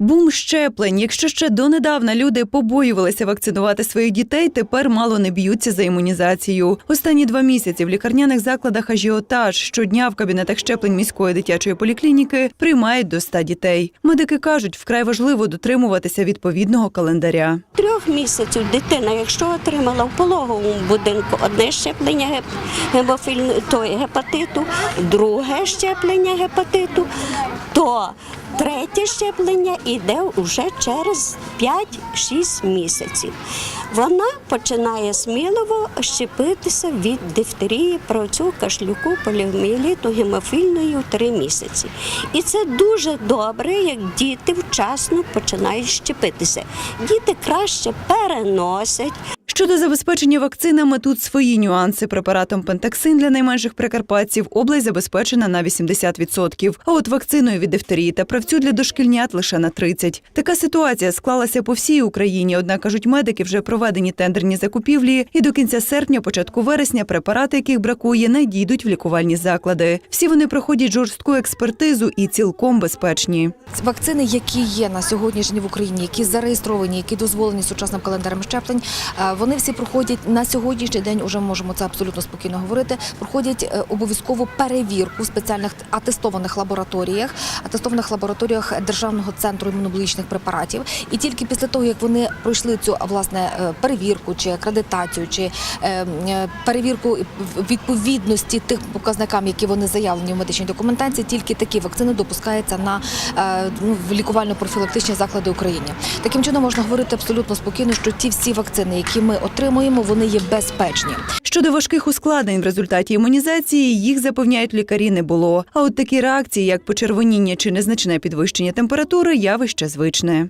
Бум щеплень. Якщо ще донедавна люди побоювалися вакцинувати своїх дітей, тепер мало не б'ються за імунізацію. Останні два місяці в лікарняних закладах ажіотаж щодня в кабінетах щеплень міської дитячої поліклініки приймають до 100 дітей. Медики кажуть, вкрай важливо дотримуватися відповідного календаря. Трьох місяців дитина, якщо отримала в пологовому будинку одне щеплення гемофільної той гепатиту, друге щеплення гепатиту, то третє щеплення йде вже через 5-6 місяців. Вона починає сміливо щепитися від дифтерії, правцю, кашлюку, поліоміеліту, гемофільної у 3 місяці. І це дуже добре, як діти вчасно починають щепитися. Діти краще переносять. Щодо забезпечення вакцинами, тут свої нюанси. Препаратом Пентаксин для найменших прикарпатців область забезпечена на 80%, а от вакциною від дифтерії та правцю для дошкільнят лише на 30%. Така ситуація склалася по всій Україні. Однак кажуть медики, вже проведені тендерні закупівлі, і до кінця серпня, початку вересня, препарати, яких бракує, надійдуть в лікувальні заклади. Всі вони проходять жорстку експертизу і цілком безпечні. Вакцини, які є на сьогоднішній в Україні, які зареєстровані, які дозволені сучасним календарем щеплень, е, вони всі проходять на сьогоднішній день. Уже можемо це абсолютно спокійно говорити. Проходять е, обов'язкову перевірку в спеціальних атестованих лабораторіях, атестованих лабораторіях Державного центру імунологічних препаратів. І тільки після того, як вони пройшли цю власне е, перевірку чи акредитацію, чи перевірку відповідності тих показникам, які вони заявлені в медичній документації, тільки такі вакцини допускаються на в лікувально-профілактичні заклади України. Таким чином можна говорити абсолютно спокійно, що ті всі вакцини, які ми отримуємо, вони є безпечні. Щодо важких ускладнень в результаті імунізації, їх запевняють лікарі не було. А от такі реакції, як почервоніння чи незначне підвищення температури, явище звичне.